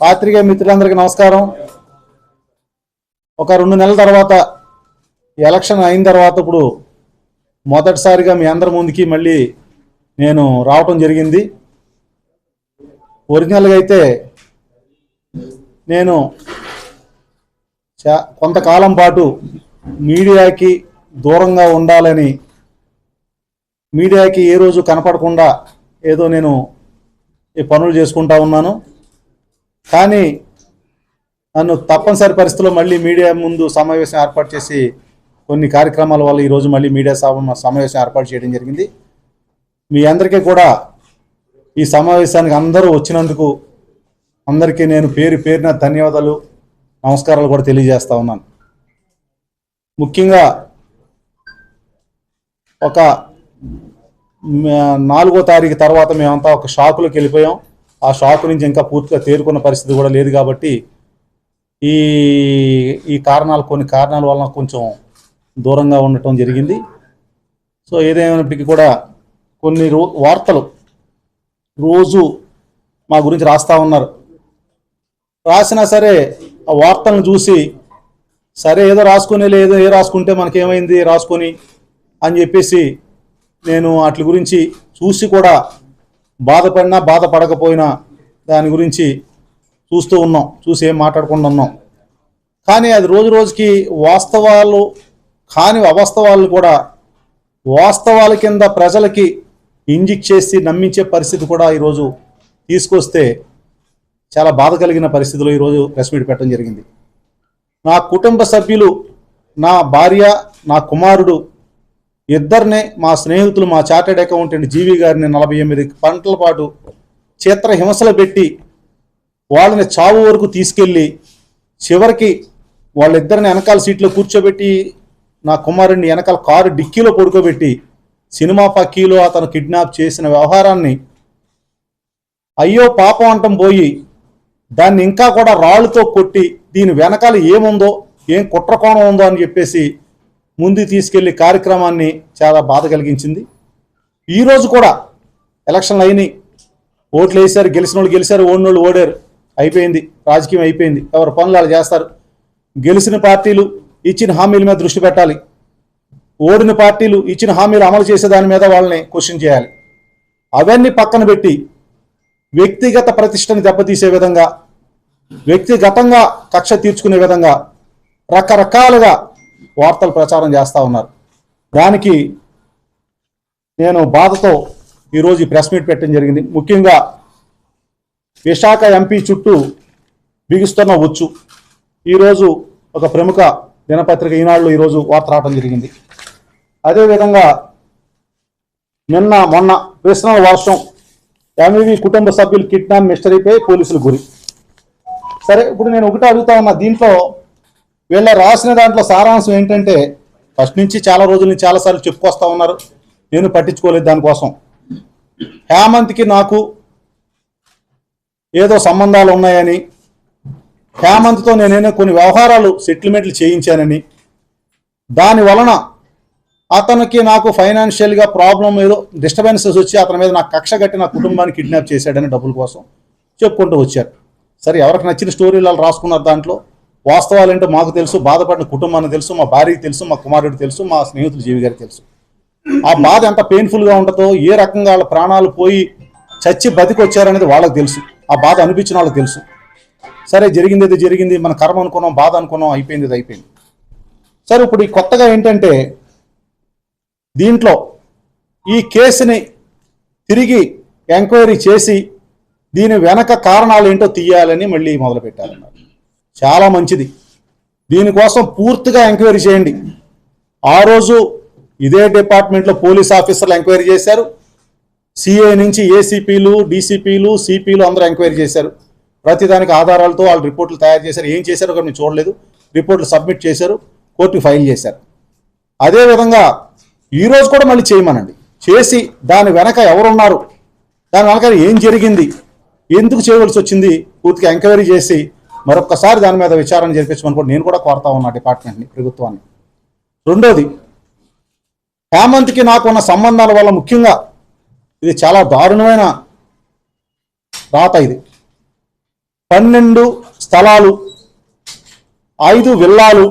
పాత్రికేయ మిత్రులందరికీ నమస్కారం. ఒక రెండు నెలల తర్వాత ఎలక్షన్ అయిన తర్వాత ఇప్పుడు మొదటిసారిగా మీ అందరి ముందుకి మళ్ళీ నేను రావటం జరిగింది. ఒరిజినల్గా అయితే నేను కొంతకాలం పాటు మీడియాకి దూరంగా ఉండాలని మీడియాకి ఏ రోజు కనపడకుండా ఏదో నేను ఈ పనులు చేసుకుంటా ఉన్నాను. కానీ నన్ను తప్పనిసరి పరిస్థితుల్లో మళ్ళీ మీడియా ముందు సమావేశం ఏర్పాటు చేసి కొన్ని కార్యక్రమాల వల్ల ఈరోజు మళ్ళీ మీడియా సమావేశం ఏర్పాటు చేయడం జరిగింది. మీ అందరికీ కూడా ఈ సమావేశానికి అందరూ వచ్చినందుకు అందరికీ నేను పేరు పేరిన ధన్యవాదాలు నమస్కారాలు కూడా తెలియజేస్తా ఉన్నాను. ముఖ్యంగా ఒక నాలుగో తారీఖు తర్వాత మేమంతా ఒక షాకులోకి వెళ్ళిపోయాం. ఆ షాక్ నుంచి ఇంకా పూర్తిగా తేరుకున్న పరిస్థితి కూడా లేదు కాబట్టి ఈ ఈ కారణాలు కొన్ని కారణాల వలన కొంచెం దూరంగా ఉండటం జరిగింది. సో ఏదేమైనప్పటికీ కూడా కొన్ని రో వార్తలు రోజు మా గురించి రాస్తా ఉన్నారు. రాసినా సరే ఆ వార్తలను చూసి సరే ఏదో రాసుకుని లేదో ఏ రాసుకుంటే మనకేమైంది రాసుకొని అని చెప్పేసి నేను వాటి గురించి చూసి కూడా బాధపడినా బాధపడకపోయినా దాని గురించి చూస్తూ ఉన్నాం చూసి ఏం మాట్లాడకుండా ఉన్నాం. కానీ అది రోజు రోజుకి వాస్తవాలు కాని అవాస్తవాలు కూడా వాస్తవాల కింద ప్రజలకి ఇంజిక్ చేసి నమ్మించే పరిస్థితి కూడా ఈరోజు తీసుకొస్తే చాలా బాధ కలిగిన పరిస్థితిలో ఈరోజు ప్రెస్ మీట్ పెట్టడం జరిగింది. నా కుటుంబ సభ్యులు నా భార్య నా కుమారుడు ఇద్దరినే మా స్నేహితులు మా చార్టెడ్ అకౌంటెంట్ జీవి గారిని నలభై ఎనిమిది పంటల పాటు చిత్ర హింసలు పెట్టి వాళ్ళని చావు వరకు తీసుకెళ్ళి చివరికి వాళ్ళిద్దరిని వెనకాల సీట్లో కూర్చోబెట్టి నా కుమారుడిని వెనకాల కారు డిక్కీలో పడుకోబెట్టి సినిమా పక్కీలో అతను కిడ్నాప్ చేసిన వ్యవహారాన్ని అయ్యో పాపం అంటం పోయి దాన్ని ఇంకా కూడా రాళ్ళతో కొట్టి దీని వెనకాల ఏముందో ఏం కుట్రకోణం ఉందో అని చెప్పేసి ముందు తీసుకెళ్ళి కార్యక్రమాన్ని చాలా బాధ కలిగించింది. ఈరోజు కూడా ఎలక్షన్లు అయినాయి. ఓట్లు వేశారు గెలిచిన వాళ్ళు గెలిచారు ఓడిన వాళ్ళు ఓడారు. అయిపోయింది రాజకీయం అయిపోయింది. ఎవరు పనులు అలా చేస్తారు. గెలిచిన పార్టీలు ఇచ్చిన హామీల మీద దృష్టి పెట్టాలి. ఓడిన పార్టీలు ఇచ్చిన హామీలు అమలు చేసే దాని మీద వాళ్ళని క్వశ్చన్ చేయాలి. అవన్నీ పక్కన పెట్టి వ్యక్తిగత ప్రతిష్టని దెబ్బతీసే విధంగా వ్యక్తిగతంగా కక్ష తీర్చుకునే విధంగా రకరకాలుగా వార్తలు ప్రచారం చేస్తూ ఉన్నారు. దానికి నేను బాధతో ఈరోజు ఈ ప్రెస్ మీట్ పెట్టడం జరిగింది. ముఖ్యంగా విశాఖ ఎంపీ చుట్టూ బిగుస్తున్న వచ్చు ఈరోజు ఒక ప్రముఖ దినపత్రిక ఈనాడులో ఈరోజు వార్త రావడం జరిగింది. అదేవిధంగా నిన్న మొన్న కృష్ణల వర్షం ఎంఈవి కుటుంబ సభ్యులు కిడ్నాప్ మిస్టరీపై పోలీసులు గురి. సరే ఇప్పుడు నేను ఒకటి అడుగుతా ఉన్నా. దీంట్లో వీళ్ళ రాసిన దాంట్లో సారాంశం ఏంటంటే ఫస్ట్ నుంచి చాలా రోజుల నుంచి చాలాసార్లు చెప్పుకొస్తా ఉన్నారు నేను పట్టించుకోలేదు దానికోసం. హేమంత్కి నాకు ఏదో సంబంధాలు ఉన్నాయని హేమంత్తో నేనేదో కొన్ని వ్యవహారాలు సెటిల్మెంట్లు చేయించానని దాని వలన అతనికి నాకు ఫైనాన్షియల్గా ప్రాబ్లం ఏదో డిస్టర్బెన్సెస్ వచ్చి అతని మీద నాకు కక్ష కట్టి నా కుటుంబాన్ని కిడ్నాప్ చేశాడని డబ్బుల కోసం చెప్పుకుంటూ వచ్చారు. సరే ఎవరికి నచ్చిన స్టోరీలు వాళ్ళు రాసుకున్నారు దాంట్లో? వాస్తవాలు ఏంటో మాకు తెలుసు బాధపడిన కుటుంబానికి తెలుసు మా భార్యకి తెలుసు మా కుమారుడికి తెలుసు మా స్నేహితులు జీవి గారికి తెలుసు. ఆ బాధ ఎంత పెయిన్ఫుల్గా ఉంటుందో ఏ రకంగా వాళ్ళ ప్రాణాలు పోయి చచ్చి బతికొచ్చారనేది వాళ్ళకి తెలుసు. ఆ బాధ అనిపించిన వాళ్ళకి తెలుసు. సరే జరిగింది ఇది జరిగింది మన కర్మ అనుకున్నాం బాధ అనుకున్నాం అయిపోయింది ఇది అయిపోయింది. సరే ఇప్పుడు ఈ కొత్తగా ఏంటంటే దీంట్లో ఈ కేసుని తిరిగి ఎంక్వైరీ చేసి దీని వెనక కారణాలు ఏంటో తీయాలని మళ్ళీ మొదలుపెట్టారన్నారు చాలా మంచిది. దీనికోసం పూర్తిగా ఎంక్వైరీ చేయండి. ఆ రోజు ఇదే డిపార్ట్మెంట్లో పోలీస్ ఆఫీసర్లు ఎంక్వైరీ చేశారు. సిఐ నుంచి ఏసీపీలు డీసీపీలు సిపిలు అందరూ ఎంక్వైరీ చేశారు. ప్రతిదానికి ఆధారాలతో వాళ్ళు రిపోర్ట్లు తయారు చేశారు. ఏం చేశారో కూడా నేను చూడలేదు. రిపోర్ట్లు సబ్మిట్ చేశారు. కోర్టుకి ఫైల్ చేశారు. అదేవిధంగా ఈరోజు కూడా మళ్ళీ చేయమనండి. చేసి దాని వెనక ఎవరున్నారు? దాని వెనక ఏం జరిగింది? ఎందుకు చేయవలసి వచ్చింది? పూర్తిగా ఎంక్వైరీ చేసి మరొక్కసారి దాని మీద విచారణ జరిపించమని కూడా నేను కూడా కోరుతా ఉన్నా డిపార్ట్మెంట్ని ప్రభుత్వాన్ని. రెండోది హేమంత్కి నాకు ఉన్న సంబంధాల వల్ల ముఖ్యంగా ఇది చాలా దారుణమైన రాత ఇది. పన్నెండు స్థలాలు ఐదు విల్లాలు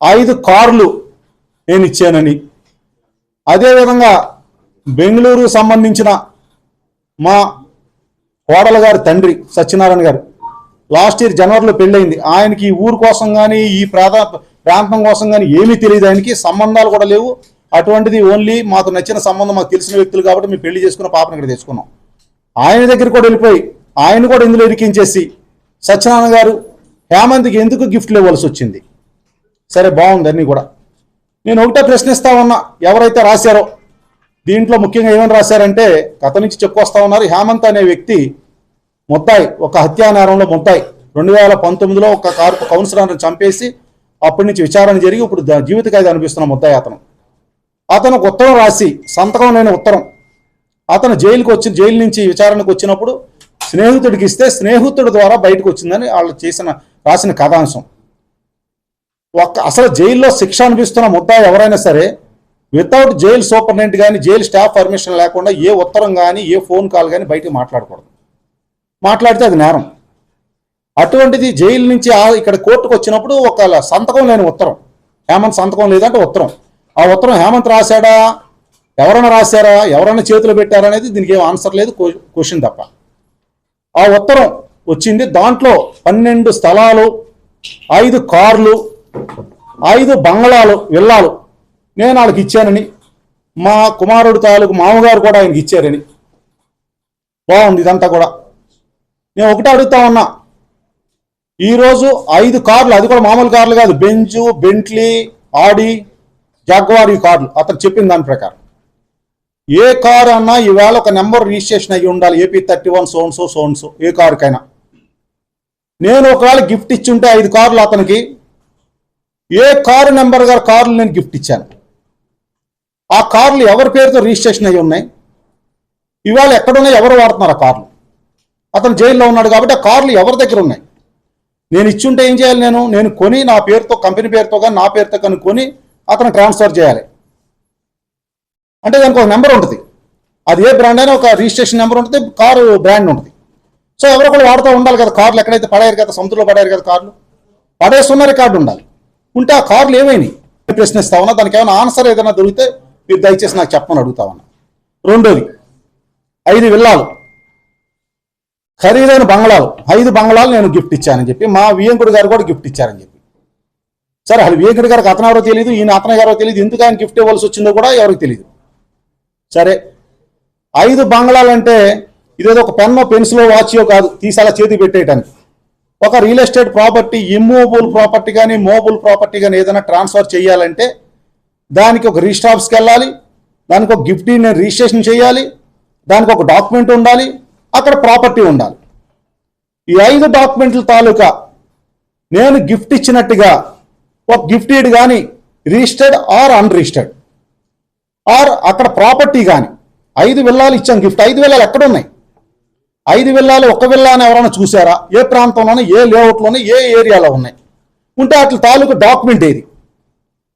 ఐదు కార్లు నేను ఇచ్చానని. అదేవిధంగా బెంగళూరు సంబంధించిన మా కోడల గారి తండ్రి సత్యనారాయణ గారు లాస్ట్ ఇయర్ జనవరిలో పెళ్ళయింది. ఆయనకి ఈ ఊరు కోసం కానీ ఈ ప్రాంత ప్రాంతం కోసం కానీ ఏమీ తెలియదు ఆయనకి. సంబంధాలు కూడా లేవు. అటువంటిది ఓన్లీ మాకు నచ్చిన సంబంధం మాకు తెలిసిన వ్యక్తులు కాబట్టి మేము పెళ్ళి చేసుకున్న పాపను ఇక్కడ తెచ్చుకున్నాం. ఆయన దగ్గర కూడా వెళ్ళిపోయి ఆయన కూడా ఇందులో ఇరికించేసి సత్యనారాయణ గారు హేమంత్కి ఎందుకు గిఫ్ట్లు ఇవ్వాల్సి వచ్చింది? సరే బాగుంది అన్నీ కూడా. నేను ఒకటే ప్రశ్నిస్తా ఉన్నా ఎవరైతే రాశారో దీంట్లో ముఖ్యంగా ఏమని రాశారంటే కథ నుంచి చెప్పుకొస్తా ఉన్నారు. హేమంత్ అనే వ్యక్తి ముత్తాయి ఒక హత్యా నేరంలో ముత్తాయి రెండు వేల పంతొమ్మిదిలో ఒక కారు కౌన్సిలర్ని చంపేసి అప్పటి నుంచి విచారణ జరిగి ఇప్పుడు జీవిత ఖైదు అనిపిస్తున్న ముద్దాయి అతను. అతను ఒక ఉత్తరం రాసి సంతకం లేని ఉత్తరం. అతను జైలుకి వచ్చి జైలు నుంచి విచారణకు వచ్చినప్పుడు స్నేహితుడికి ఇస్తే స్నేహితుడి ద్వారా బయటకు వచ్చిందని వాళ్ళు చేసిన రాసిన కథాంశం. ఒక్క అసలు జైల్లో శిక్ష అనిపిస్తున్న ముద్దాయి ఎవరైనా సరే వితౌట్ జైలు సూపరింటెండెంట్ కానీ జైలు స్టాఫ్ పర్మిషన్ లేకుండా ఏ ఉత్తరం కానీ ఏ ఫోన్ కాల్ కానీ బయటికి మాట్లాడకూడదు. మాట్లాడితే అది నేరం. అటువంటిది జైలు నుంచి ఇక్కడ కోర్టుకు వచ్చినప్పుడు ఒక సంతకం లేని ఉత్తరం. హేమంత్ సంతకం లేదంటే ఉత్తరం. ఆ ఉత్తరం హేమంత్ రాశాడా? ఎవరైనా రాశారా? ఎవరైనా చేతులు పెట్టారా అనేది దీనికి ఏం ఆన్సర్ లేదు క్వశ్చన్ తప్ప. ఆ ఉత్తరం వచ్చింది దాంట్లో పన్నెండు స్థలాలు ఐదు కార్లు ఐదు బంగ్లాలు విల్లాలు నేను వాళ్ళకి ఇచ్చానని మా కుమారుడు తాలూకు మామగారు కూడా ఆయనకి ఇచ్చారని. బాగుంది ఇదంతా కూడా. నేను ఒకటే అడుగుతా ఉన్నా. ఈరోజు ఐదు కార్లు అది కూడా మామూలు కార్లు కాదు. బెంజు బెంట్లీ ఆడి జాగ్వార్ ఈ కార్లు. అతను చెప్పిన దాని ప్రకారం. ఏ కారు అన్నా ఈవేళ ఒక నెంబర్ రిజిస్ట్రేషన్ అయ్యి ఉండాలి. AP thirty one so and so so and so. ఏ కారుకైనా. నేను ఒకవేళ గిఫ్ట్ ఇచ్చి ఉంటే ఐదు కార్లు అతనికి. ఏ కారు నెంబర్ గారు కార్లు నేను గిఫ్ట్ ఇచ్చాను. ఆ కార్లు ఎవరి పేరుతో రిజిస్ట్రేషన్ అయ్యి ఉన్నాయి? ఇవాళ ఎక్కడున్నాయి ఎవరు వాడుతున్నారు ఆ కార్లు? అతను జైల్లో ఉన్నాడు కాబట్టి ఆ కార్లు ఎవరి దగ్గర ఉన్నాయి? నేను ఇచ్చుంటే ఏం చేయాలి నేను? నేను కొని నా పేరుతో కంపెనీ పేరుతో కానీ నా పేరుతో కానీ కొని అతను ట్రాన్స్ఫర్ చేయాలి. అంటే దానికి ఒక నెంబర్ ఉంటుంది. అది ఏ బ్రాండ్ అయినా ఒక రిజిస్ట్రేషన్ నెంబర్ ఉంటుంది కారు బ్రాండ్ ఉంటుంది. సో ఎవరో కూడా వాడుతూ ఉండాలి కదా కార్లు ఎక్కడైతే పడారు కదా సముద్రంలో పడారు కదా కార్లు? పడేస్తున్న రికార్డు ఉండాలి. ఉంటే ఆ కార్లు ఏమైనాయి? ప్రశ్నిస్తా ఉన్నా దానికి ఏమైనా ఆన్సర్ ఏదైనా దొరికితే మీరు దయచేసి నాకు చెప్పమని అడుగుతా ఉన్నా. రెండోది ఐదు విల్లాలు. ఖరీదైన బంగ్లాలు ఐదు బంగ్లాలు నేను గిఫ్ట్ ఇచ్చానని చెప్పి మా వియంకుడు గారు కూడా గిఫ్ట్ ఇచ్చారని చెప్పి. సరే అది వియంకుడు గారికి అతను ఎవరో తెలియదు ఈయన అతను గారో తెలియదు ఎందుకు ఆయన గిఫ్ట్ ఇవ్వాల్సి వచ్చిందో కూడా ఎవరికి తెలియదు సరే ఐదు బంగ్లాలు అంటే ఇదేదో ఒక పెన్నో పెన్సిలో వాచో కాదు తీసేలా చేతి పెట్టేయటానికి. ఒక real estate property immovable property కానీ మూవబుల్ ప్రాపర్టీ కానీ ఏదైనా ట్రాన్స్ఫర్ చేయాలంటే దానికి ఒక రిజిస్టర్ ఆఫీస్కి వెళ్ళాలి దానికి ఒక గిఫ్ట్ నేను రిజిస్ట్రేషన్ చేయాలి దానికి ఒక డాక్యుమెంట్ ఉండాలి అక్కడ ప్రాపర్టీ ఉండాలి. ఈ ఐదు డాక్యుమెంట్ల తాలూకా నేను గిఫ్ట్ ఇచ్చినట్టుగా ఒక గిఫ్ట్ ఇడ్ కానీ రిజిస్టర్డ్ ఆర్ అన్రిజిస్టర్డ్. ఆర్ అక్కడ ప్రాపర్టీ కానీ ఐదు విల్లాలు ఇచ్చాం గిఫ్ట్ ఐదు విల్లాలు ఎక్కడ ఉన్నాయి ఐదు విల్లాలు ఒక విల్లా అని ఎవరైనా చూసారా? ఏ ప్రాంతంలోనే ఏ లేఅవుట్లోనే ఏ ఏరియాలో ఉన్నాయి? ఉంటే అట్ల తాలూకు డాక్యుమెంట్ ఏది?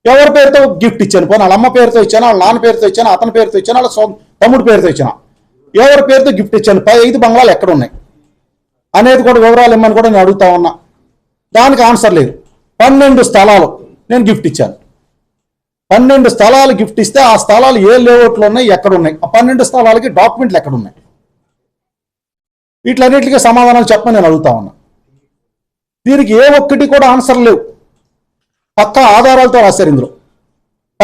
ఎవరి పేరుతో గిఫ్ట్ ఇచ్చాను? పోనీ వాళ్ళ అమ్మ పేరుతో ఇచ్చాను? వాళ్ళ నాన్న పేరుతో ఇచ్చాను? అతని పేరుతో ఇచ్చాను? వాళ్ళ తమ్ముడు తమ్ముడి పేరుతో ఇచ్చాను? ఎవరి పేరుతో గిఫ్ట్ ఇచ్చాను? పై ఐదు బంగ్లాలు ఎక్కడ ఉన్నాయి? అనేది కూడా వివరాలు ఇమ్మని కూడా నేను అడుగుతా ఉన్నా. దానికి ఆన్సర్ లేదు. పన్నెండు స్థలాలు నేను గిఫ్ట్ ఇచ్చాను. పన్నెండు స్థలాలు గిఫ్ట్ ఇస్తే ఆ స్థలాలు ఏ లేఅవుట్లు ఉన్నాయి ఎక్కడ ఉన్నాయి? ఆ పన్నెండు స్థలాలకి డాక్యుమెంట్లు ఎక్కడ ఉన్నాయి? వీటిలన్నిటికీ సమాధానాలు చెప్పమని నేను అడుగుతా ఉన్నా. దీనికి ఏ ఒక్కటి కూడా ఆన్సర్ లేవు. పక్క ఆధారాలతో రాశారు ఇందులో.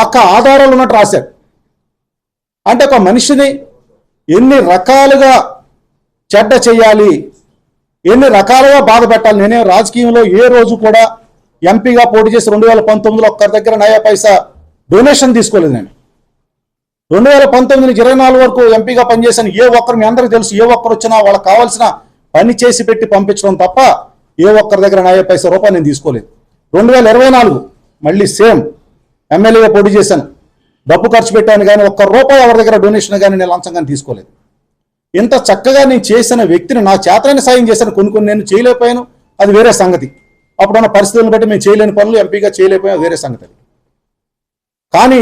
పక్క ఆధారాలు ఉన్నట్టు రాశారు. అంటే ఒక మనిషిని ఎన్ని రకాలుగా చెడ్డ చేయాలి ఎన్ని రకాలుగా బాధ పెట్టాలి. నేనే రాజకీయంలో ఏ రోజు కూడా ఎంపీగా పోటీ చేసి రెండు వేల పంతొమ్మిదిలో ఒక్కరి దగ్గర నయా పైసా డొనేషన్ తీసుకోలేదు నేను. రెండు వేల పంతొమ్మిది నుంచి ఇరవై నాలుగు వరకు ఎంపీగా పనిచేశాను ఏ ఒక్కరు మీ అందరికీ తెలుసు ఏ ఒక్కరు వచ్చినా వాళ్ళకి కావాల్సిన పని చేసి పెట్టి పంపించడం తప్ప ఏ ఒక్కరి దగ్గర నయా పైసా రూపాయి నేను తీసుకోలేదు. రెండు వేల ఇరవై నాలుగు మళ్ళీ సేమ్ ఎమ్మెల్యేగా పోటీ చేశాను. డబ్బు ఖర్చు పెట్టాను కానీ ఒక్క రూపాయి ఎవరి దగ్గర డొనేషన్ కానీ నేను లంచం కానీ తీసుకోలేదు. ఇంత చక్కగా నేను చేసిన వ్యక్తిని నా చేతనైన సాయం చేశాను. కొన్ని కొన్ని నేను చేయలేకపోయాను. అది వేరే సంగతి. అప్పుడున్న పరిస్థితులను బట్టి మేము చేయలేని పనులు ఎంపీగా చేయలేకపోయాం. వేరే సంగతి అది. కానీ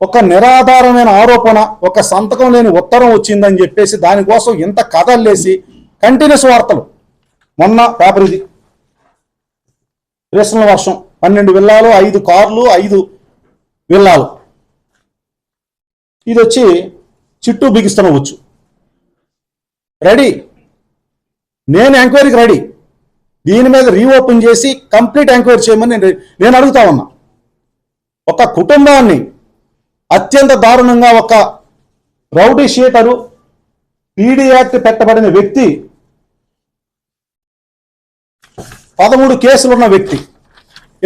ఒక నిరాధారమైన ఆరోపణ ఒక సంతకం లేని ఉత్తరం వచ్చిందని చెప్పేసి దానికోసం ఇంత కథల్లేసి కంటిన్యూస్ వార్తలు. మొన్న పేపర్ ఇది. రేషన్ల వర్షం పన్నెండు విల్లాలు ఐదు కార్లు ఐదు విల్లాలు. ఇది వచ్చి చిట్టు బిగిస్తాం అవ్వచ్చు. రెడీ? నేను ఎంక్వైరీకి రెడీ. దీని మీద రీఓపెన్ చేసి కంప్లీట్ ఎంక్వైరీ చేయమని నేను నేను అడుగుతా ఉన్నా. ఒక కుటుంబాన్ని అత్యంత దారుణంగా ఒక rowdy sheeter P D act పెట్టబడిన వ్యక్తి పదమూడు కేసులు ఉన్న వ్యక్తి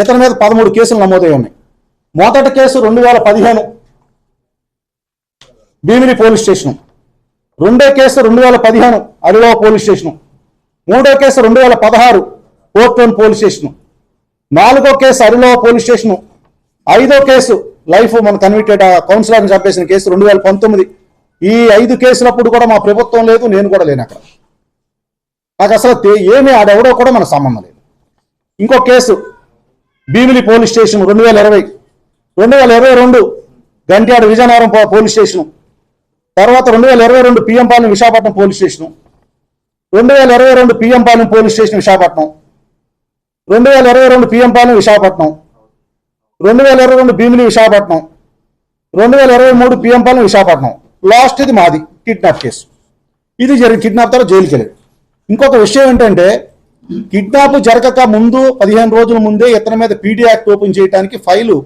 ఇతని మీద పదమూడు కేసులు నమోదై ఉన్నాయి. మొదటి కేసు రెండు వేల పదిహేను. Bheemini police station. రెండో కేసు రెండు వేల పదిహేను అలివా పోలీస్ స్టేషన్. మూడో కేసు రెండు వేల పదహారు పోర్టోన్ పోలీస్ స్టేషన్. నాలుగో కేసు అరిలో పోలీస్ స్టేషను. ఐదో కేసు లైఫ్ మన కన్విక్టెడ్ కౌన్సిలర్ని చంపేసిన కేసు రెండు వేల పంతొమ్మిది. ఈ ఐదు కేసులప్పుడు కూడా మా ప్రభుత్వం లేదు నేను కూడా లేను అక్కడ. నాకు అసలు ఏమీ ఆడెవడో కూడా మనకు సంబంధం లేదు. ఇంకో కేసు భీమిలి పోలీస్ స్టేషన్ రెండు వేల ఇరవై. రెండు వేల ఇరవై రెండు గంట్యాడు విజయనగరం పోలీస్ స్టేషన్. తర్వాత రెండు వేల ఇరవై రెండు PM Palem Visakhapatnam police station రెండు వేల ఇరవై రెండు PM Palem police station Visakhapatnam రెండు వేల ఇరవై రెండు పిఎం పాలెం విశాఖపట్నం రెండు వేల ఇరవై రెండు భీమిలి విశాఖపట్నం రెండు వేల ఇరవై మూడు పిఎం పాలెం విశాఖపట్నం. లాస్ట్ ఇది మాది కిడ్నాప్ కేసు ఇది జరిగి కిడ్నాప్ తర్వాత జైలుకి వెళ్ళాడు. ఇంకొక విషయం ఏంటంటే కిడ్నాప్ జరగక ముందు పదిహేను రోజుల ముందే ఇతని మీద పీడీ యాక్ట్ ఓపెన్ చేయడానికి ఫైలు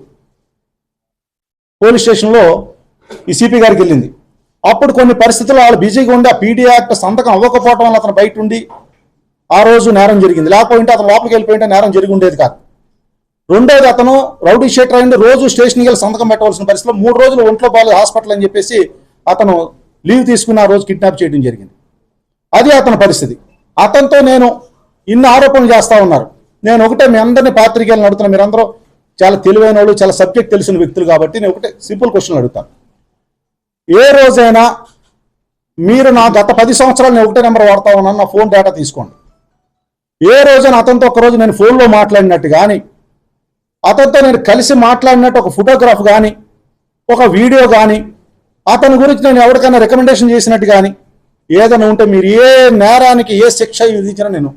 పోలీస్ స్టేషన్లో ఈ సిపి గారికి వెళ్ళింది. అప్పుడు కొన్ని పరిస్థితుల్లో వాళ్ళు బిజీగా ఉండి ఆ పీడీ యాక్ట్ సంతకం అవ్వకపోవటం వల్ల అతను బయట ఉండి ఆ రోజు నేరం జరిగింది. లేకపోయింటే అతను లోపలికి వెళ్ళిపోయింటే నేరం జరిగి ఉండేది కాదు. రెండోది అతను రౌడీ షీటర్ అయింది రోజు స్టేషన్కి వెళ్ళి సంతకం పెట్టవలసిన పరిస్థితిలో మూడు రోజులు ఒంట్లో బాగాలేదు హాస్పిటల్ అని చెప్పేసి అతను లీవ్ తీసుకుని ఆ రోజు కిడ్నాప్ చేయడం జరిగింది. అది అతని పరిస్థితి. అతనితో నేను ఇన్ని ఆరోపణలు చేస్తూ ఉన్నారు. నేను ఒకటే మీ అందరినీ పాత్రికేయులను అడుగుతున్నా. మీరందరూ చాలా తెలివైన వాళ్ళు చాలా సబ్జెక్ట్ తెలిసిన వ్యక్తులు కాబట్టి నేను ఒకటే సింపుల్ క్వశ్చన్ అడుగుతాను. ఏ రోజైనా మీరు నా గత పది సంవత్సరాలు నేను ఒకటే నెంబర్ వాడతా ఉన్నాను నా ఫోన్ డేటా తీసుకోండి. ఏ రోజైనా అతనితో ఒకరోజు నేను ఫోన్లో మాట్లాడినట్టు కానీ అతనితో నేను కలిసి మాట్లాడినట్టు ఒక ఫోటోగ్రాఫ్ కానీ ఒక వీడియో కానీ అతని గురించి నేను ఎవరికైనా రికమెండేషన్ చేసినట్టు కానీ ఏదైనా ఉంటే మీరు ఏ నేరానికి ఏ శిక్ష విధించినా నేను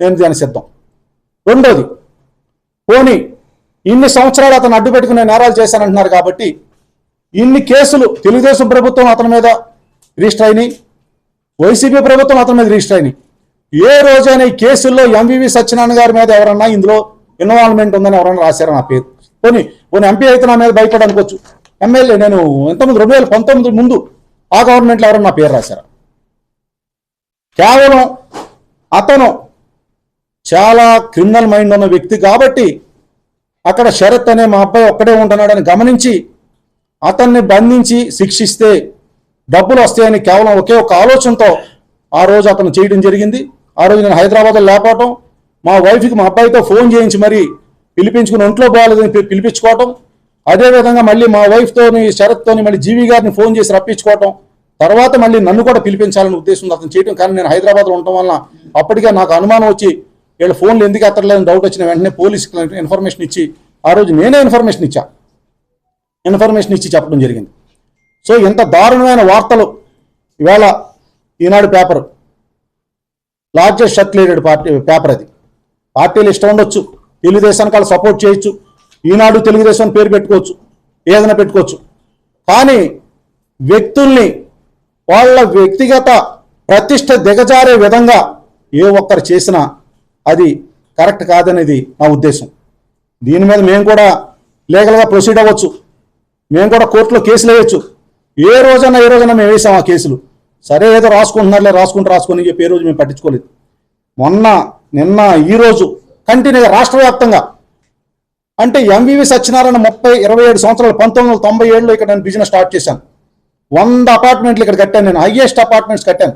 నేను దాని సిద్ధం. రెండోది పోనీ ఇన్ని సంవత్సరాలు అతను అడ్డు పెట్టుకునే నేరాలు చేశానంటున్నారు కాబట్టి ఇన్ని కేసులు తెలుగుదేశం ప్రభుత్వం అతని మీద రిజిస్టర్ అయినాయి. వైసీపీ ప్రభుత్వం అతని మీద రిజిస్టర్ అయినాయి. ఏ రోజైనా ఈ కేసుల్లో ఎంవివి సత్యనారాయణ గారి మీద ఎవరన్నా ఇందులో ఇన్వాల్వ్మెంట్ ఉందని ఎవరన్నా రాశారు నా పేరు? పోనీ పోనీ ఎంపీ అయితే నా మీద భయపడి అనుకోవచ్చు ఎమ్మెల్యే నేను ఎంతమంది రెండు వేల పంతొమ్మిది ముందు ఆ గవర్నమెంట్లో ఎవరన్నా నా పేరు రాశారా? కేవలం అతను చాలా క్రిమినల్ మైండ్ ఉన్న వ్యక్తి కాబట్టి అక్కడ శరత్ అనే మా అబ్బాయి ఒక్కడే ఉంటున్నాడని గమనించి అతన్ని బంధించి శిక్షిస్తే డబ్బులు వస్తాయని కేవలం ఒకే ఒక ఆలోచనతో ఆ రోజు అతను చేయడం జరిగింది. ఆ రోజు నేను హైదరాబాద్లో లేకపోవటం మా వైఫ్కి మా అబ్బాయితో ఫోన్ చేయించి మరి పిలిపించుకుని ఒంట్లో బాగాలేదని పిలిపించుకోవటం అదేవిధంగా మళ్ళీ మా వైఫ్తోని శరత్తోని మళ్ళీ జీవి గారిని ఫోన్ చేసి రప్పించుకోవటం తర్వాత మళ్ళీ నన్ను కూడా పిలిపించాలని ఉద్దేశంతో అతను చేయటం కానీ నేను హైదరాబాద్లో ఉండటం వల్ల అప్పటికే నాకు అనుమానం వచ్చి వీళ్ళ ఫోన్లు ఎందుకు ఎత్తలేదని డౌట్ వచ్చిన వెంటనే పోలీసుకి ఇన్ఫర్మేషన్ ఇచ్చి ఆ రోజు నేనే ఇన్ఫర్మేషన్ ఇచ్చా. ఇన్ఫర్మేషన్ ఇచ్చి చెప్పడం జరిగింది. సో ఇంత దారుణమైన వార్తలు ఇవాళ Eenadu paper. Largest circulated party paper అది. పార్టీలు ఇష్టం ఉండొచ్చు తెలుగుదేశానికి వాళ్ళు సపోర్ట్ చేయొచ్చు ఈనాడు తెలుగుదేశం పేరు పెట్టుకోవచ్చు ఏదైనా పెట్టుకోవచ్చు. కానీ వ్యక్తుల్ని వాళ్ళ వ్యక్తిగత ప్రతిష్ట దిగజారే విధంగా ఏ ఒక్కరు చేసినా అది కరెక్ట్ కాదనేది నా ఉద్దేశం. దీని మీద మేము కూడా లీగల్గా ప్రొసీడ్ అవ్వచ్చు. మేము కూడా కోర్టులో కేసులు వేయచ్చు. ఏ రోజైనా ఏ రోజైనా మేము వేసాం ఆ కేసులు. సరే ఏదో రాసుకుంటున్నారులే రాసుకుంటూ రాసుకొని చెప్పి ఏ రోజు మేము పట్టించుకోలేదు. మొన్న నిన్న ఈ రోజు కంటిన్యూగా రాష్ట్ర వ్యాప్తంగా. అంటే ఎంవివి సత్యనారాయణ ముప్పై ఇరవై ఏడు సంవత్సరాలు పంతొమ్మిది వందల తొంభై ఏడులో ఇక్కడ నేను బిజినెస్ స్టార్ట్ చేశాను. వంద అపార్ట్మెంట్లు ఇక్కడ కట్టాను నేను హైయెస్ట్ అపార్ట్మెంట్స్ కట్టాను.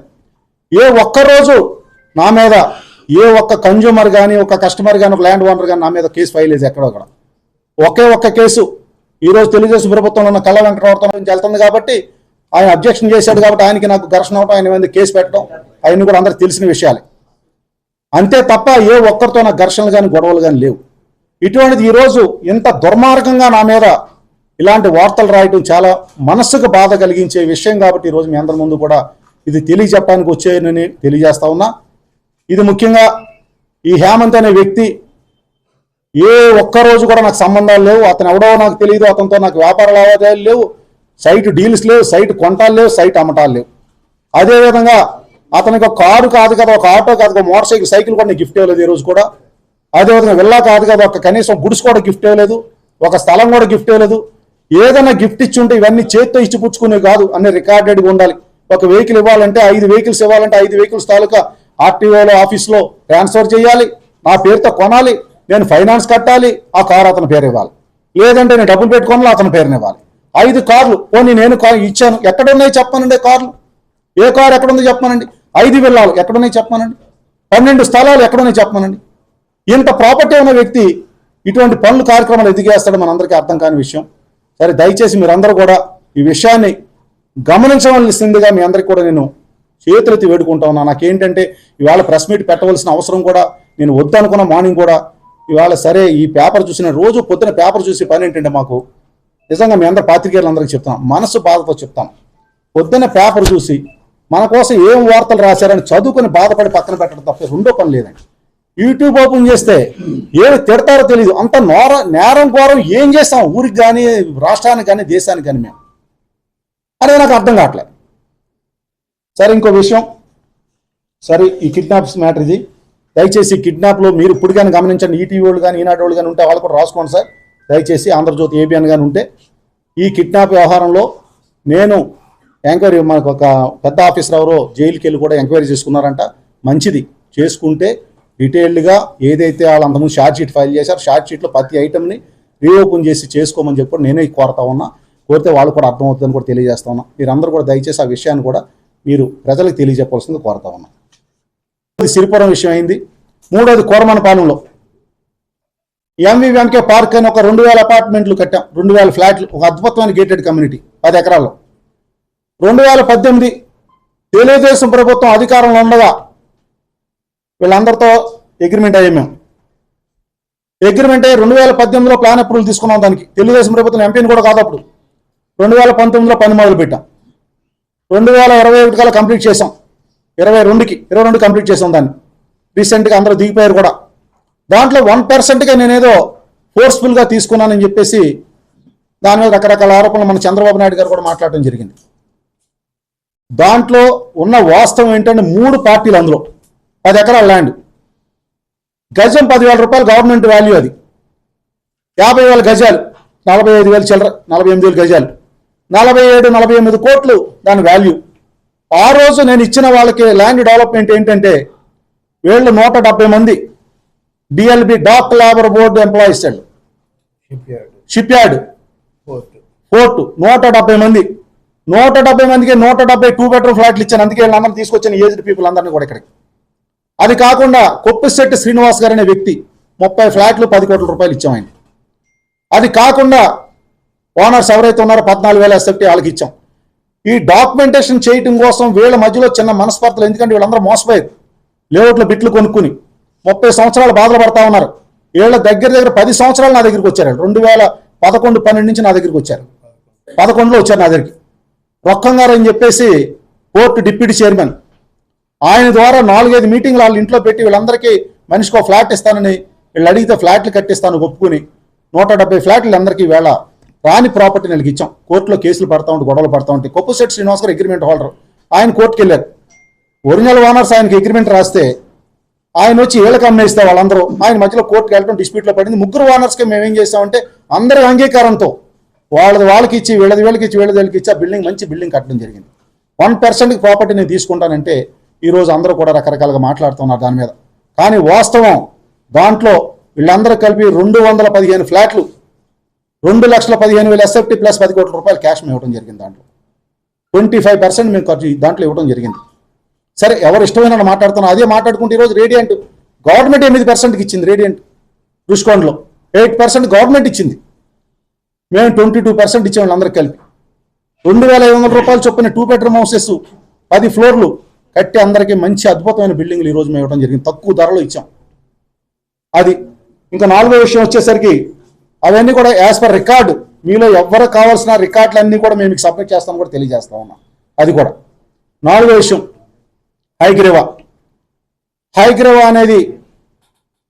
ఏ ఒక్క రోజు నా మీద ఏ ఒక్క కన్జ్యూమర్ కానీ ఒక కస్టమర్ కానీ ఒక ల్యాండ్ ఓనర్ కానీ నా మీద కేసు ఫైల్ చేసి ఎక్కడో అక్కడ. ఒకే ఒక్క కేసు ఈ రోజు తెలుగుదేశం ప్రభుత్వంలో ఉన్న కళ్ళ వెంకటరావుతో నుంచి వెళ్తుంది కాబట్టి ఆయన అబ్జెక్షన్ చేశాడు కాబట్టి ఆయనకి నాకు ఘర్షణ అవటం ఆయన మీద కేసు పెట్టడం అవన్నీ కూడా అందరికి తెలిసిన విషయాలే. అంతే తప్ప ఏ ఒక్కరితో నాకు ఘర్షణలు కానీ గొడవలు కానీ లేవు. ఇటువంటిది ఈరోజు ఇంత దుర్మార్గంగా నా మీద ఇలాంటి వార్తలు రాయటం చాలా మనస్సుకు బాధ కలిగించే విషయం కాబట్టి ఈరోజు మీ అందరి ముందు కూడా ఇది తెలియజెప్పడానికి వచ్చేయనని తెలియజేస్తా ఉన్నా. ఇది ముఖ్యంగా ఈ హేమంత్ అనే వ్యక్తి ఏ ఒక్క రోజు కూడా నాకు సంబంధాలు లేవు. అతను ఎవడో నాకు తెలియదు అతనితో నాకు వ్యాపార లావాదేవీలు లేవు. సైట్ డీల్స్ లేవు. సైట్ కొంటాలు లేవు. సైట్ అమ్మటాలు లేవు. అదేవిధంగా అతనికి ఒక కారు కాదు కదా. ఒక ఆటో కాదు ఒక మోటార్ సైకిల్ సైకిల్ కూడా నేను గిఫ్ట్ ఇవ్వలేదు ఈ రోజు కూడా. అదేవిధంగా వెళ్ళా కాదు కదా. ఒక కనీసం గుడ్స్ కూడా గిఫ్ట్ ఇవ్వలేదు. ఒక స్థలం కూడా గిఫ్ట్ ఇవ్వలేదు. ఏదైనా గిఫ్ట్ ఇచ్చి ఉంటే ఇవన్నీ చేత్తో ఇచ్చి పుచ్చుకునే కాదు. అన్ని రికార్డెడ్గా ఉండాలి. ఒక వెహికల్ ఇవ్వాలంటే ఐదు వెహికల్స్ ఇవ్వాలంటే ఐదు వెహికల్స్ తాలూకా ఆర్టీఓలో ఆఫీస్లో ట్రాన్స్ఫర్ చేయాలి. నా పేరుతో కొనాలి. నేను ఫైనాన్స్ కట్టాలి ఆ కారు అతని పేరు ఇవ్వాలి. లేదంటే నేను డబ్బులు పెట్టుకోవాలి అతని పేరుని ఇవ్వాలి. ఐదు కార్లు పోనీ నేను ఇచ్చాను. ఎక్కడున్నాయి చెప్పానండి కార్లు? ఏ కారు ఎక్కడుందో చెప్పానండి. ఐదు విల్లాలు ఎక్కడున్నాయి చెప్పానండి? పన్నెండు స్థలాలు ఎక్కడున్నాయి చెప్పానండి? ఇంత ప్రాపర్టీ ఉన్న వ్యక్తి ఇటువంటి పనులు కార్యక్రమాలు ఎదిగేస్తాడు మనందరికీ అర్థం కాని విషయం. సరే దయచేసి మీరందరూ కూడా ఈ విషయాన్ని గమనించవలసిందిగా మీ అందరికీ కూడా నేను చేతులెత్తి వేడుకుంటా ఉన్నా నాకేంటంటే ఇవాళ ప్రెస్ మీట్ పెట్టవలసిన అవసరం కూడా నేను వద్దనుకున్న మార్నింగ్ కూడా ఇవాళ సరే ఈ పేపర్ చూసిన రోజు పొద్దున పేపర్ చూసి పని ఏంటంటే మాకు? నిజంగా మీ అందరు పాత్రికేయులందరికీ చెప్తాం. మనసు బాధతో చెప్తాం. పొద్దున పేపర్ చూసి మన కోసం ఏం వార్తలు రాశారని చదువుకొని బాధపడి పక్కన పెట్టడం తప్ప రెండో పని లేదండి. యూట్యూబ్ ఓపెన్ చేస్తే ఏమి తిడతారో తెలియదు అంత నోర నేరం ఘోరం ఏం చేస్తాం? ఊరికి కానీ రాష్ట్రానికి కానీ దేశానికి కానీ మేము. అనేది నాకు అర్థం కావట్లేదు సరే ఇంకో విషయం. సరే ఈ కిడ్నాప్స్ మ్యాటర్ ఇది. దయచేసి కిడ్నాప్లో మీరు ఇప్పుడు కానీ గమనించండి. ఈటీవీ వాళ్ళు కానీ ఈనాటి వాళ్ళు కానీ ఉంటే వాళ్ళు కూడా రాసుకోండి సార్. దయచేసి ఆంధ్రజ్యోతి ఏబిఎన్ కానీ ఉంటే ఈ కిడ్నాప్ వ్యవహారంలో నేను ఎంక్వైరీ మనకు ఒక పెద్ద ఆఫీసర్ ఎవరో జైలుకి వెళ్ళి కూడా ఎంక్వైరీ చేసుకున్నారంట. మంచిది. చేసుకుంటే డీటెయిల్డ్గా ఏదైతే వాళ్ళు అంతకుముందు షార్ట్ షీట్ ఫైల్ చేశారు షార్ట్ షీట్లో ప్రతి ఐటమ్ని రీఓపెన్ చేసి చేసుకోమని చెప్పి నేనే కోరుతా ఉన్నా. కోరితే వాళ్ళు కూడా అర్థమవుతుందని కూడా తెలియజేస్తా ఉన్నా. మీరందరూ కూడా దయచేసి ఆ విషయాన్ని కూడా మీరు ప్రజలకు తెలియజెప్పవలసింది కోరుతా ఉన్నా. సిరిపురం విషయం అయింది. మూడోది కోరమనపాలెంలో ఎంవిఎంకే పార్క్ అని ఒక రెండు వేల అపార్ట్మెంట్లు కట్టాం. రెండు వేల ఫ్లాట్లు ఒక అద్భుతమైన గేటెడ్ కమ్యూనిటీ పది ఎకరాల్లో. రెండు వేల పద్దెనిమిది తెలుగుదేశం ప్రభుత్వం అధికారంలో ఉండగా వీళ్ళందరితో అగ్రిమెంట్ అయ్యాం మేము. అగ్రిమెంట్ అయ్యి రెండు వేల పద్దెనిమిదిలో ప్లాన్ అప్రూవల్ తీసుకున్నాం దానికి. తెలుగుదేశం ప్రభుత్వం ఎంపీని కూడా కాదు అప్పుడు. రెండు వేల పంతొమ్మిదిలో పని మొదలు పెట్టాం రెండు వేల ఇరవై ఒకటి కల్లా కంప్లీట్ చేసాం ఇరవై రెండుకి ఇరవై రెండు కంప్లీట్ చేసాం దాన్ని. రీసెంట్గా అందరూ దిగిపోయారు కూడా. దాంట్లో వన్ పర్సెంట్గా నేనేదో ఫోర్స్ఫుల్గా తీసుకున్నానని చెప్పేసి దాని మీద రకరకాల ఆరోపణలు మన చంద్రబాబు నాయుడు గారు కూడా మాట్లాడడం జరిగింది. దాంట్లో ఉన్న వాస్తవం ఏంటంటే మూడు పార్టీలు అందులో. పది ఎకరాల ల్యాండ్ గజం పదివేల రూపాయలు గవర్నమెంట్ వాల్యూ అది. యాభై వేల గజాలు. నలభై ఐదు వేలు చిల్లర నలభై ఎనిమిది వేలు గజాలు. నలభై ఏడు నలభై ఎనిమిది కోట్లు దాని వాల్యూ ఆ రోజు నేను ఇచ్చిన వాళ్ళకి ల్యాండ్ డెవలప్మెంట్ ఏంటంటే వీళ్ళు నూట డెబ్బై మంది DLB dock labour board employees అండి షిప్ యార్డ్ పోర్ట్ కోర్టు నూట డెబ్బై మంది. నూట డెబ్బై మందికి నూట డెబ్బై టూ బెడ్రూమ్ ఫ్లాట్లు ఇచ్చాను అందుకే వీళ్ళందరినీ తీసుకొచ్చిన ఏజ్డ్ పీపుల్ అందరినీ కూడా ఇక్కడికి. అది కాకుండా కొప్పిశెట్టి శ్రీనివాస్ గారు అనే వ్యక్తి ముప్పై ఫ్లాట్లు పది కోట్ల రూపాయలు ఇచ్చాం ఆయన అది కాకుండా ఓనర్స్ ఎవరైతే ఉన్నారో పద్నాలుగు వేల ఎస్ఎఫ్టీ వాళ్ళకి ఇచ్చాం. ఈ డాక్యుమెంటేషన్ చేయటం కోసం వీళ్ళ మధ్యలో చిన్న మనస్పర్ధలు ఎందుకంటే వీళ్ళందరూ మోసపోయారు. లేఅవుట్లో బిట్లు కొనుక్కుని ముప్పై సంవత్సరాలు బాధలు పడతా ఉన్నారు. వీళ్ళ దగ్గర దగ్గర పది సంవత్సరాలు నా దగ్గరికి వచ్చారు రెండు వేల పదకొండు పన్నెండు నుంచి నా దగ్గరికి వచ్చారు. పదకొండులో వచ్చారు నా దగ్గరికి. రొక్కం గారు అని చెప్పేసి కోర్టు డిప్యూటీ చైర్మన్ ఆయన ద్వారా నాలుగైదు మీటింగ్లు వాళ్ళ ఇంట్లో పెట్టి వీళ్ళందరికీ మనిషికి ఫ్లాట్ ఇస్తానని వీళ్ళు అడిగితే ఫ్లాట్లు కట్టిస్తాను ఒప్పుకుని నూట డెబ్బై ఫ్లాట్లు అందరికీ వేళ రాని ప్రాపర్టీ నెలకి ఇచ్చాం. కోర్టులో కేసులు పడతా ఉంటే గొడవలు పడతా ఉంటాయి కొప్పుశెట్టి శ్రీనివాస్ గారు అగ్రిమెంట్ హోల్డర్ ఆయన కోర్టుకి వెళ్ళారు. ఒరిజినల్ ఓనర్స్ ఆయనకి అగ్రిమెంట్ రాస్తే ఆయన వచ్చి వీళ్ళకి అమ్మేస్తే వాళ్ళందరూ. ఆయన మధ్యలో కోర్టుకి వెళ్ళడం డిస్ప్యూట్లో పడింది. ముగ్గురు ఓనర్స్కి మేము ఏం చేస్తామంటే అందరి అంగీకారంతో వాళ్ళది వాళ్ళకి ఇచ్చి వీళ్ళది వీళ్ళకి ఇచ్చి వీళ్ళది వీళ్ళకి ఇచ్చి ఆ బిల్డింగ్ మంచి బిల్డింగ్ కట్టడం జరిగింది. వన్ పర్సెంట్కి ప్రాపర్టీ నేను తీసుకుంటానంటే ఈరోజు అందరూ కూడా రకరకాలుగా మాట్లాడుతున్నారు దాని మీద. కానీ వాస్తవం దాంట్లో వీళ్ళందరూ కలిపి రెండు వందల పదిహేను ఫ్లాట్లు రెండు లక్షల పదిహేను వేల ఎస్ఎఫ్టీ ప్లస్ పది కోట్ల రూపాయలు క్యాష్ మేము ఇవ్వడం జరిగింది దాంట్లో. ట్వంటీ ఫైవ్ పర్సెంట్ మేము ఖర్చు దాంట్లో ఇవ్వడం జరిగింది. సరే ఎవరు ఇష్టమైన మాట్లాడుతున్నా అదే మాట్లాడుకుంటే ఈరోజు రేడియంట్ గవర్నమెంట్ ఎనిమిది పర్సెంట్కి ఇచ్చింది రేడియంట్ రుషికొండలో ఎయిట్ పర్సెంట్ గవర్నమెంట్ ఇచ్చింది. మేము ట్వంటీ టూ పర్సెంట్ ఇచ్చేవాళ్ళు అందరికి కలిపి. రెండు వేల ఐదు వందల రూపాయలు చొప్పున టూ బెడ్రూమ్ హౌసెస్ పది ఫ్లోర్లు కట్టి అందరికీ మంచి అద్భుతమైన బిల్డింగ్లు ఈరోజు మేము ఇవ్వడం జరిగింది. తక్కువ ధరలో ఇచ్చాం. అది ఇంకా నాలుగో విషయం వచ్చేసరికి అవన్నీ కూడా యాజ్ పర్ రికార్డు మీలో ఎవరు కావాల్సిన రికార్డులన్నీ కూడా మేము మీకు సబ్మిట్ చేస్తామని కూడా తెలియజేస్తా ఉన్నాం. అది కూడా. నాలుగో విషయం హైగ్రీవా. హైగ్రీవా అనేది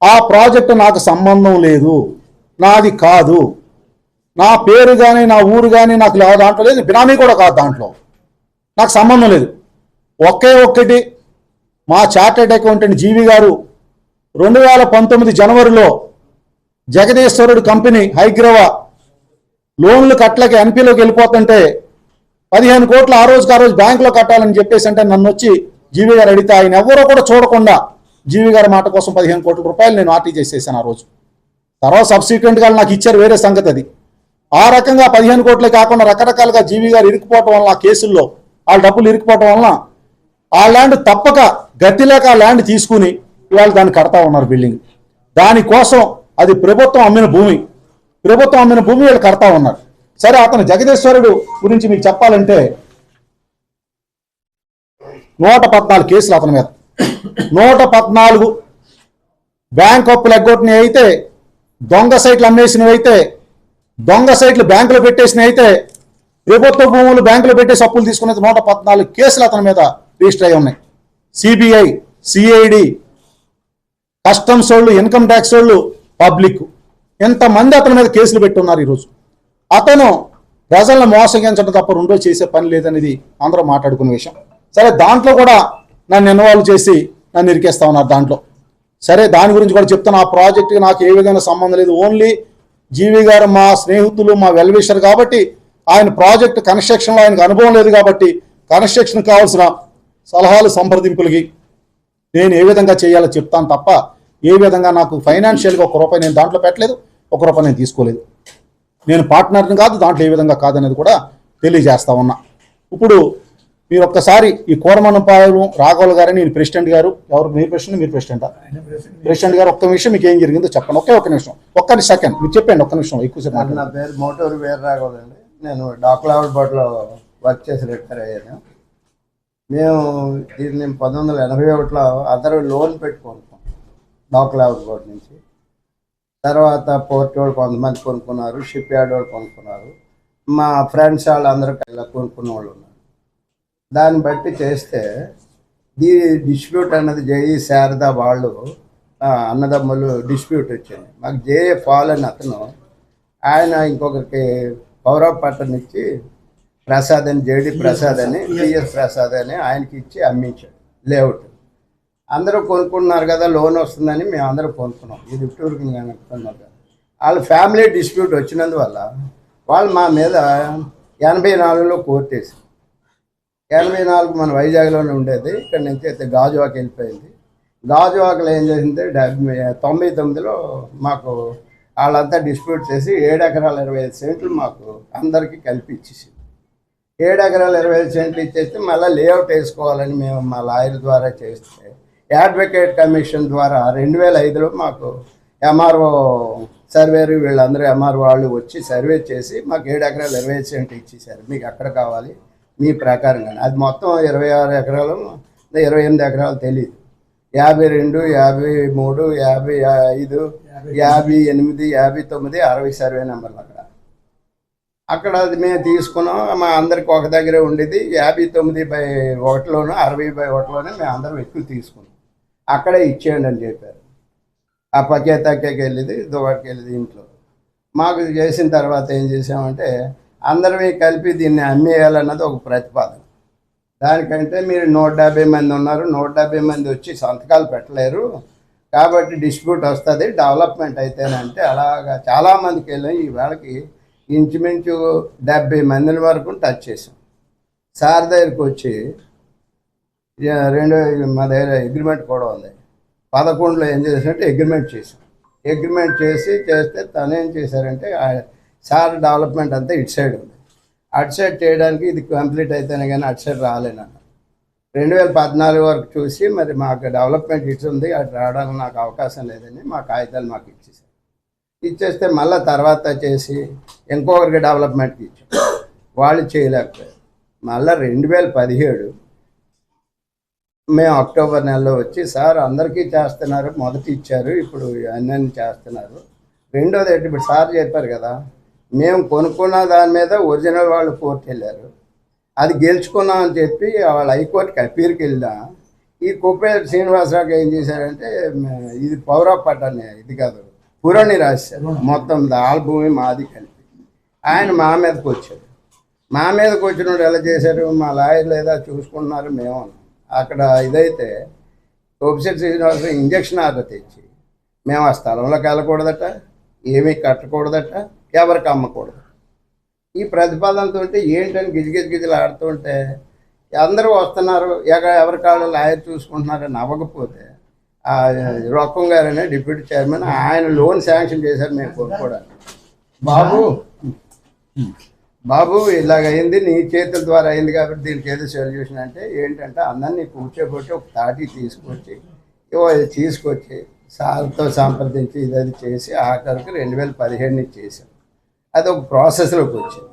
ఆ ప్రాజెక్టు నాకు సంబంధం లేదు నాది కాదు. నా పేరు కానీ నా ఊరు కానీ నాకు లేదు దాంట్లో లేదు బినామీ కూడా కాదు దాంట్లో. నాకు సంబంధం లేదు. ఒకే ఒక్కటి మా చార్టెడ్ అకౌంటెంట్ జీవి గారు రెండు వేల పంతొమ్మిది జనవరిలో జగదీశ్వరుడు కంపెనీ హైగ్రవ లోన్లు కట్టలేక ఎన్పీలోకి వెళ్ళిపోతుంటే పదిహేను కోట్లు ఆ రోజుకి ఆ రోజు బ్యాంకులో కట్టాలని చెప్పేసి అంటే నన్ను వచ్చి జీవి గారు అడిగితే ఆయన ఎవరో కూడా చూడకుండా జీవి గారి మాట కోసం పదిహేను కోట్ల రూపాయలు నేను ఆర్టీ చేసేసాను ఆ రోజు. తర్వాత సబ్సిక్వెంట్గా నాకు ఇచ్చారు వేరే సంగతి అది. ఆ రకంగా పదిహేను కోట్లే కాకుండా రకరకాలుగా జీవి గారు ఇరుక్కుపోవటం వల్ల ఆ కేసుల్లో వాళ్ళ డబ్బులు ఇరుక్కుపోవటం వలన ఆ ల్యాండ్ తప్పక గతి లేక ఆ ల్యాండ్ తీసుకుని ఇవాళ దాన్ని కడతా ఉన్నారు బిల్డింగ్. దానికోసం అది ప్రభుత్వం అమ్మిన భూమి. ప్రభుత్వం అమ్మిన భూమి వీళ్ళు కడతా ఉన్నారు. సరే అతను జగదీశ్వరుడు గురించి మీకు చెప్పాలంటే నూట పద్నాలుగు కేసులు అతని మీద. నూట పద్నాలుగు బ్యాంక్ అప్పులు ఎగ్గొట్టినవి అయితే దొంగ సైట్లు అమ్మేసినవి అయితే దొంగ సైట్లు బ్యాంకులో పెట్టేసినవి అయితే ప్రభుత్వ భూములు బ్యాంకులో పెట్టేసి అప్పులు తీసుకునేది నూట పద్నాలుగు కేసులు అతని మీద రిజిస్టర్ అయి ఉన్నాయి. సిబిఐ సిఐడి కస్టమ్స్ వాళ్ళు ఇన్కమ్ ట్యాక్స్ వాళ్ళు పబ్లిక్. ఎంతమంది అతని మీద కేసులు పెట్టున్నారు ఈరోజు? అతను ప్రజలను మోసగించడం తప్ప రెండో చేసే పని లేదనేది అందరూ మాట్లాడుకునే విషయం. సరే దాంట్లో కూడా నన్ను ఇన్వాల్వ్ చేసి నన్ను ఇరికేస్తా ఉన్నారు దాంట్లో. సరే దాని గురించి కూడా చెప్తాను ఆ ప్రాజెక్ట్కి నాకు ఏ విధంగా సంబంధం లేదు. ఓన్లీ జీవి గారు మా స్నేహితులు మా వెల్విషర్ కాబట్టి ఆయన ప్రాజెక్ట్ కన్స్ట్రక్షన్లో ఆయనకు అనుభవం లేదు కాబట్టి కన్స్ట్రక్షన్ కావాల్సిన సలహాలు సంప్రదింపులకి నేను ఏ విధంగా చేయాలో చెప్తాను తప్ప ఏ విధంగా నాకు ఫైనాన్షియల్గా ఒక రూపాయి నేను దాంట్లో పెట్టలేదు ఒక రూపాయి నేను తీసుకోలేదు. నేను పార్ట్నర్ని కాదు దాంట్లో ఏ విధంగా కాదనేది కూడా తెలియజేస్తా ఉన్నా. ఇప్పుడు మీరు ఒక్కసారి ఈ కోరమన్నపాలెం రాఘవులు గారని నేను ప్రెసిడెంట్ గారు ఎవరు మీరు ప్రెసిడెంట్ మీరు ప్రెసిడెంటా ప్రెసిడెంట్ గారు ఒక్క నిమిషం మీకు ఏం జరిగిందో చెప్పండి. ఒకే ఒక్క నిమిషం ఒక్క సెకండ్ మీరు చెప్పండి ఒక్క నిమిషం ఎక్కువసేపు నా పేరు మోటూరు వీర్రాఘవులండి నేను డాక్లావుడ్ బోర్డులో వర్క్ చేసి రిటైర్ అయ్యాను. మేము దీన్ని పంతొమ్మిది వందల ఎనభై ఒకటిలో అందరూ లోన్ పెట్టి కొనుక్కోం డాక్లావుడ్ నుంచి. తర్వాత పోర్ట్ వాళ్ళు కొంతమంది కొనుక్కున్నారు షిప్ యార్డ్ వాళ్ళు కొనుక్కున్నారు. మా ఫ్రెండ్స్ వాళ్ళందరూ ఇలా కొనుక్కున్న వాళ్ళు ఉన్నారు. దాన్ని బట్టి చేస్తే దీ డిస్ప్యూట్ అన్నది జేఈ శారద వాళ్ళు అన్నదమ్ములు డిస్ప్యూట్ వచ్చింది మాకు జేఏ ఫాల్ అని అతను ఆయన ఇంకొకరికి పౌరవ పట్టణ ఇచ్చి ప్రసాద్ అని జేడి ప్రసాద్ అని పిఎస్ ప్రసాద్ అని ఆయనకి ఇచ్చి అమ్మించాడు లేఅవుట్. అందరూ కొనుక్కున్నారు కదా లోన్ వస్తుందని మేము అందరూ కొనుక్కున్నాం. ఇది టూర్కి కొనుక్కున్నాం కదా. వాళ్ళ ఫ్యామిలీ డిస్ప్యూట్ వచ్చినందువల్ల వాళ్ళు మా మీద ఎనభై నాలుగులో కోర్టు వేసారు ఎనభై నాలుగు మన వైజాగ్లోనే ఉండేది ఇక్కడ నుంచి అయితే గాజువాకి వెళ్ళిపోయింది. గాజువాకలో ఏం చేసింది డెబ్బై తొంభై తొమ్మిదిలో మాకు వాళ్ళంతా డిస్ప్యూట్ చేసి ఏడు ఎకరాల ఇరవై ఐదు సెంట్లు మాకు అందరికీ కలిపి ఇచ్చేసింది ఏడు ఎకరాల ఇరవై ఐదు సెంట్లు ఇచ్చేస్తే మళ్ళీ లేఅవుట్ వేసుకోవాలని మేము మా లాయర్ ద్వారా చేస్తే అడ్వకేట్ కమిషన్ ద్వారా రెండు వేల ఐదులో మాకు ఎంఆర్ఓ సర్వేరు వీళ్ళందరూ ఎంఆర్ఓ వాళ్ళు వచ్చి సర్వే చేసి మాకు ఏడు ఎకరాలు ఇరవై ఐదు సెంట్లు ఇచ్చేసారు మీకు ఎక్కడ కావాలి? మీ ప్రకారంగా అది మొత్తం ఇరవై ఆరు ఎకరాలు ఇరవై ఎనిమిది ఎకరాలు తెలియదు యాభై రెండు యాభై మూడు యాభై ఐదు యాభై ఎనిమిది యాభై తొమ్మిది అరవై సర్వే నెంబర్లు అక్కడ. అక్కడ అది మేము తీసుకున్నాం. మా అందరికి ఒక దగ్గరే ఉండేది. యాభై తొమ్మిది బై ఒకటిలోను అరవై బై ఒకటిలోనే మేము అందరం ఎక్కువ తీసుకున్నాం. అక్కడే ఇచ్చేయండి అని చెప్పారు. ఆ పకేతాకేకి వెళ్ళేది దువాడికి వెళ్ళేది ఇంట్లో. మాకు ఇది చేసిన తర్వాత ఏం చేసామంటే అందరమే కలిపి దీన్ని అమ్మేయాలన్నది ఒక ప్రతిపాదన. దానికంటే మీరు నూట డెబ్బై మంది ఉన్నారు నూట డెబ్బై మంది వచ్చి సంతకాలు పెట్టలేరు. కాబట్టి డిస్ప్యూట్ వస్తుంది డెవలప్మెంట్ అయితేనంటే అలాగా చాలామందికి వెళ్ళాం. ఈ వేళకి ఇంచుమించు డెబ్బై మందిని వరకు టచ్ చేసాం సార్ దగ్గరికి వచ్చి రెండు మా దగ్గర అగ్రిమెంట్ కూడా ఉంది. పదకొండులో ఏం చేసినట్టు అగ్రిమెంట్ చేశాం అగ్రిమెంట్ చేసి చేస్తే తను ఏం చేశారంటే ఆ సార్ డెవలప్మెంట్ అంతా ఇటు సైడ్ ఉంది. అటు సైడ్ చేయడానికి ఇది కంప్లీట్ అయితేనే కానీ అటు సైడ్ రాలేనన్న రెండు వేల పద్నాలుగు వరకు చూసి మరి మాకు డెవలప్మెంట్ ఇటు ఉంది అటు రావడానికి నాకు అవకాశం లేదని మా కాగితాలు మాకు ఇచ్చేసారు ఇచ్చేస్తే మళ్ళీ తర్వాత చేసి ఇంకొకరికి డెవలప్మెంట్కి ఇచ్చాం. వాళ్ళు చేయలేకపోయారు. మళ్ళీ రెండు వేల పదిహేడు మేము అక్టోబర్ నెలలో వచ్చి సార్ అందరికీ చేస్తున్నారు మొదటి ఇచ్చారు ఇప్పుడు అన్నీ చేస్తున్నారు. రెండోది ఏంటి ఇప్పుడు సార్ చెప్పారు కదా మేము కొనుక్కున్న దాని మీద ఒరిజినల్ వాళ్ళు కోర్టు వెళ్ళారు. అది గెలుచుకున్నాం అని చెప్పి వాళ్ళ హైకోర్టుకి అప్పీర్కి వెళ్ళినా ఈ కుప్పేరు శ్రీనివాసరావు ఏం చేశారంటే ఇది పౌర పట్టణ ఇది కాదు పురాణి రాశారు మొత్తం ఆల్ భూమి మాది కలిపి. ఆయన మా మీదకి వచ్చాడు. మా మీదకి వచ్చినప్పుడు ఎలా చేశారు మా లాయర్ లేదా చూసుకుంటున్నారు మేము అక్కడ ఇదైతే ప్రొఫెసర్ శ్రీనివాసరావు ఇంజక్షన్ ఆర్డర్ తెచ్చి మేము ఆ స్థలంలోకి వెళ్ళకూడదట ఏమీ కట్టకూడదట ఎవరికి అమ్మకూడదు. ఈ ప్రతిపాదనతో ఏంటని గిజగిజ గిజలు ఆడుతుంటే అందరూ వస్తున్నారు ఎవరి కాళ్ళు లాయర్ చూసుకుంటున్నారని నవ్వకపోతే ఆ రొక్కం గారనే డిప్యూటీ చైర్మన్ ఆయన లోన్ శాంక్షన్ చేశారు మేము కొనుక్కోవడానికి. బాబు! బాబు ఇలాగ అయింది నీ చేతుల ద్వారా అయింది కాబట్టి దీనికి ఏదో సొల్యూషన్ అంటే ఏంటంటే అందరినీ కూర్చోబెట్టి ఒక తాటి తీసుకొచ్చి ఇవో తీసుకొచ్చి సార్తో సంప్రదించి ఇది చేసి ఆఖరికి రెండు వేల పదిహేడుని చేసాం అది ఒక ప్రాసెస్లోకి వచ్చింది.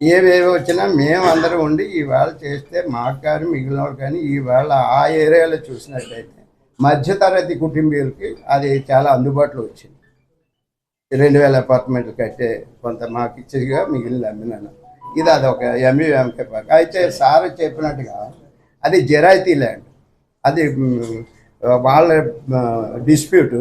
ఏవేవి వచ్చినా మేము ఉండి ఈవేళ చేస్తే మాకు కానీ మిగిలిన వాళ్ళు కానీ ఈవేళ ఆ ఏరియాలో చూసినట్టయితే మధ్యతరగతి కుటుంబీయులకి అది చాలా అందుబాటులో వచ్చింది. రెండు వేల అపార్ట్మెంట్లు కట్టే కొంత మాకు ఇచ్చేదిగా మిగిలిన అమ్మినాను. ఇది అదొక ఎంఈఎంకే పాక అయితే సార్ చెప్పినట్టుగా అది జిరాయితీ ల్యాండ్. అది వాళ్ళ డిస్ప్యూటు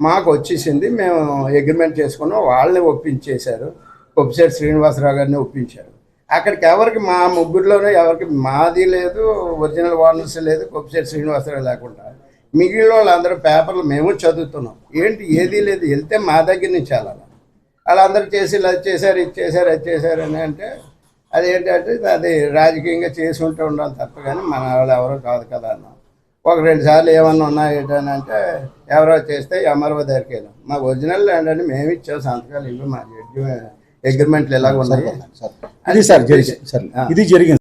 మాకు వచ్చేసింది. మేము అగ్రిమెంట్ చేసుకున్నాం. వాళ్ళని ఒప్పించేశారు. కొప్పిశెట్టి శ్రీనివాసరావు గారిని ఒప్పించారు. అక్కడికి ఎవరికి మా ముగ్గురులోనే ఎవరికి మాది లేదు ఒరిజినల్ వార్నర్స్ లేదు కొప్పిశెట్టి శ్రీనివాసరావు లేకుండా. మిగిలిన వాళ్ళందరూ పేపర్లు మేము చదువుతున్నాం. ఏంటి ఏదీ లేదు వెళ్తే మా దగ్గర నుంచి వెళ్ళాలి. వాళ్ళందరూ చేసి ఇలా చేశారు ఇది చేశారు అది చేశారు అని అంటే అది ఏంటంటే అది రాజకీయంగా చేసి ఉంటూ ఉండాలి తప్ప కానీ మన వాళ్ళు ఎవరో కాదు కదా అన్నాం. ఒక రెండు సార్లు ఏమన్నా ఉన్నాయి ఏంటని అంటే ఎవరో చేస్తే ఎంఆర్ఓ దగ్గరికి వెళ్ళాం. మా ఒరిజినల్ ల్యాండ్ అని మేము ఇచ్చాం సంతకాలు ఇల్లు మా అగ్రిమెంట్లు ఎలాగ ఉన్నాయి. సార్ ఇది సార్ జరిగింది. సార్ ఇది జరిగింది.